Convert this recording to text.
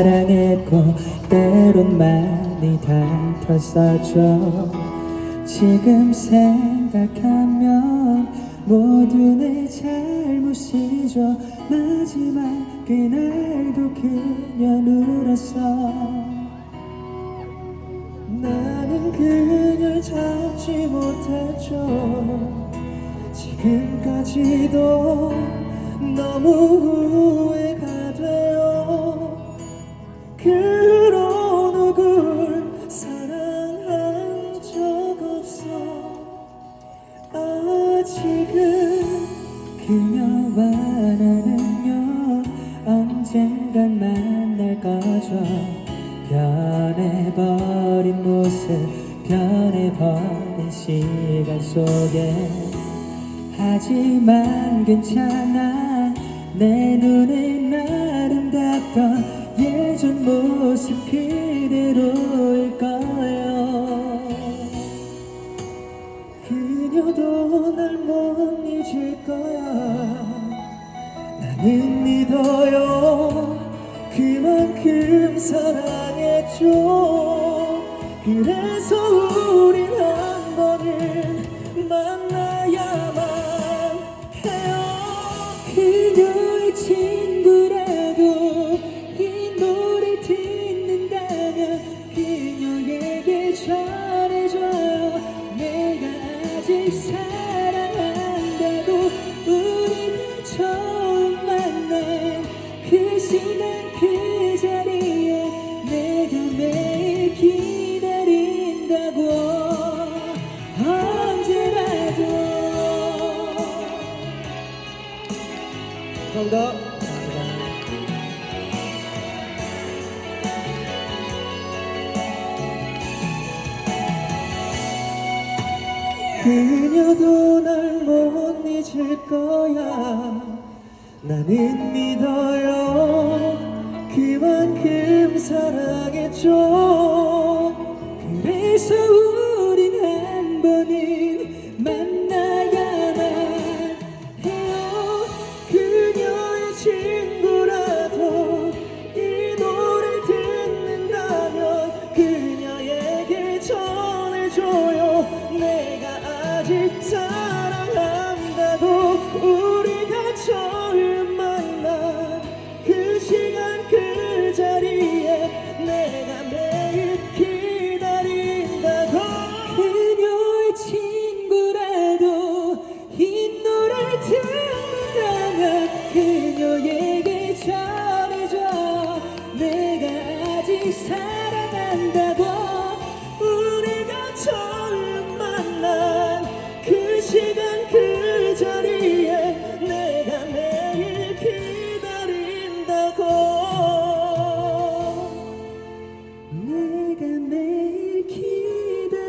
사랑했고 때론 많이 다퉜었죠. 지금 생각하면 모두 내 잘못이죠. 마지막 그날도 그녀 울었어. 나는 그녀를 잡지 못했죠. 지금까지도 그녀와 나는요 언젠간 만날 거죠. 변해버린 모습 변해버린 시간 속에. 하지만 괜찮아 내 눈엔 아름답던 예전 모습 그대로일 거예요. 그녀도 날 못 잊을 거야. 나는 믿어요. 그만큼 사랑했죠 그래서 우린 한 번은 만나야만 해요. 그녀의 친구라도 이 노래 듣는다면 그녀에게 전해줘요 내가 아직 사 그 시간 그 자리에 내가 매일 기다린다고. 언제라도. 감사합니다. 그녀도 날 못 잊을 거야 나는 믿어요. 그만큼 사랑했죠. 그래서 우린 한 번은 만나야만 해요. 그녀의 친구라도 이 노래 듣는다면 그녀에게 전해줘요. 내가 아직 전해줘 내가 아직 사랑한다고 우리가 처음 만난 그 시간 그 자리에 내가 매일 기다린다고. 내가 매일 기다린다고